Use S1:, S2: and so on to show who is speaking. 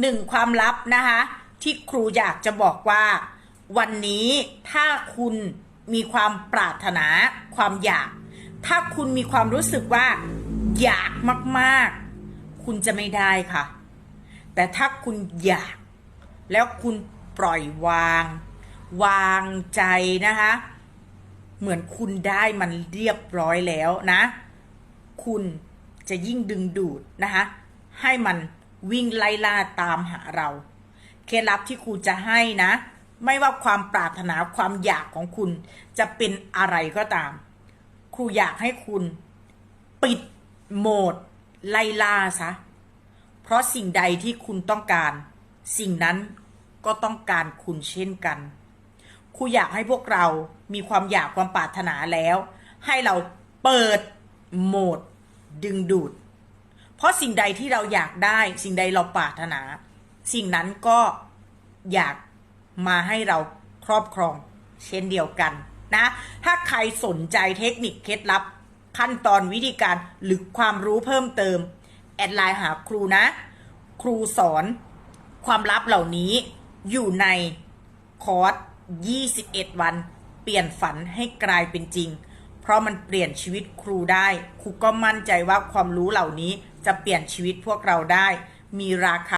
S1: หนึ่งความลับนะคะที่ครูอยากจะบอกว่า วันนี้ถ้าคุณมีความปรารถนาความอยาก ถ้าคุณมีความรู้สึกว่า อยากมากๆ คุณจะไม่ได้ค่ะ แต่ถ้าคุณอยาก แล้วคุณปล่อยวาง วางใจนะคะ เหมือนคุณได้มันเรียบร้อยแล้วนะ คุณจะยิ่งดึงดูดนะคะ ให้มัน วิ่งไล่ล่าตามหาเรา เคล็ดลับที่ครูจะให้นะ ไม่ว่าความปรารถนาความอยากของคุณจะเป็นอะไรก็ตาม ครูอยากให้คุณปิดโหมดไล่ล่าซะ เพราะสิ่งใดที่คุณต้องการ สิ่งนั้นก็ต้องการคุณเช่นกัน ครูอยากให้พวกเรามีความอยากความปรารถนาแล้ว ให้เราเปิดโหมดดึงดูด เพราะสิ่งใดที่เราอยากได้ สิ่งใดเราปรารถนา สิ่งนั้นก็อยากมาให้เราครอบครอง เช่นเดียวกันนะ ถ้าใครสนใจเทคนิคเคล็ดลับ ขั้นตอนวิธีการหรือความรู้เพิ่มเติม แอดไลน์หาครูนะ ครูสอนความลับเหล่านี้อยู่ในคอร์ส 21 วัน เปลี่ยนฝันให้กลายเป็นจริง เพราะมันเปลี่ยนชีวิตครูได้ ครูก็มั่นใจว่าความรู้เหล่านี้ จะเปลี่ยนชีวิตพวกเราได้ มีราคา